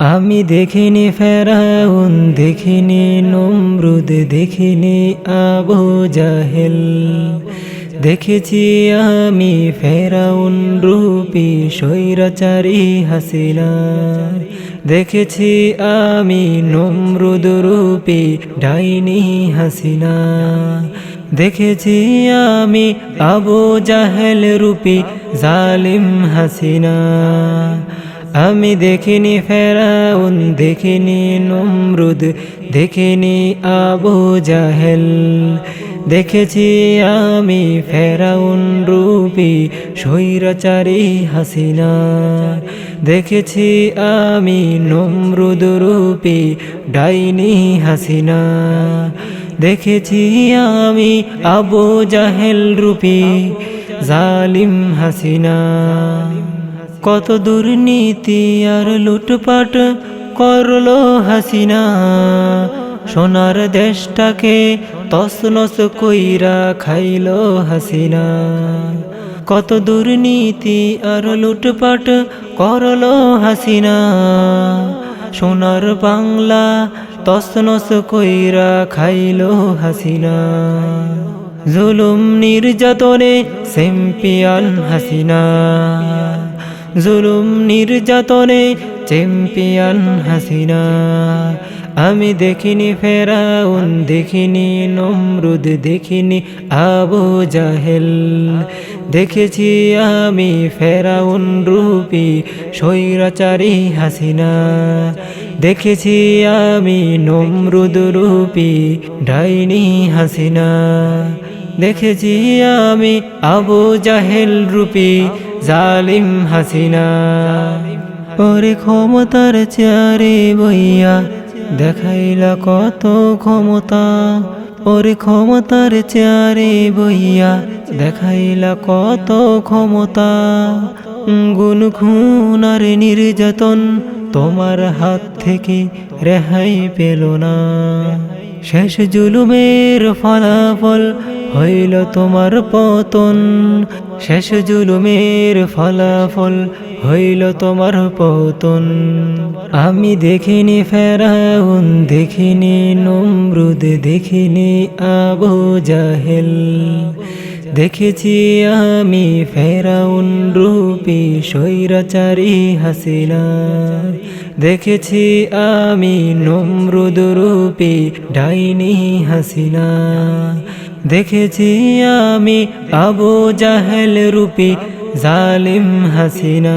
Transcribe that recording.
আমি দেখিনি ফেরাউন, দেখিনি নমরুদ, দেখিনি আবু জাহেল। দেখেছি আমি ফেরাউন রূপী স্বৈরাচারী হাসিনা দেখেছি আমি নমরুদ রূপী ডাইনি হাসিনা দেখেছি আমি আবু জাহেল রূপী জালিম হাসিনা আমি দেখিনি ফেরাউন, দেখিনি নমরুদ, দেখিনি আবু জাহেল। দেখেছি আমি ফেরাউন রূপী, স্বৈরাচারী হাসিনা। দেখেছি আমি নমরুদ রূপী, ডাইনি হাসিনা। দেখেছি আমি আবু জাহেল রূপী, জালিম হাসিনা। কত দুর্নীতি আর লুটপাট করল হাসিনা। সোনার দেশটাকে তসনস কইরা খাইল হাসিনা। কত দুর্নীতি আর লুটপাট করল হাসিনা। সোনার বাংলা তসনস কইরা খাইল হাসিনা। জুলুম নির্যাতনে চ্যাম্পিয়ন হাসিনা। জুলুম নির্যাতনে চ্যাম্পিয়ন হাসিনা। আমি দেখিনি ফেরাউন, দেখিনি নমরুদ, দেখিনি আবু জাহেল। দেখেছি আমি ফেরাউন রূপী স্বৈরাচারী হাসিনা। দেখেছি আমি নমরুদ রূপী ডাইনি হাসিনা। দেখেছি আমি আবু জাহেল রূপী জালিম হাসিনা। ওরে ক্ষমতার চেয়ারে বইয়া দেখাইলা কত ক্ষমতা। ওরে ক্ষমতার চেয়ারে বইয়া দেখাইলা কত ক্ষমতা। গুন খুন আর নির্যাতন তোমার হাত থেকে রেহাই পেল না। শেষ জুলুমের ফলাফল হইল তোমার পতন। শেষ জুলুমের ফলাফল হইল তোমার পতন। আমি দেখিনি ফেরাউন, দেখিনি নমরুদ, দেখিনি আবু জাহেল। দেখেছি আমি ফেরাউন রূপী স্বৈরাচারী হাসিনা দেখেছি আমি নমরুদ রূপী ডাইনি হাসিনা দেখেছি আমি আবু জাহেল রূপী জালিম হাসিনা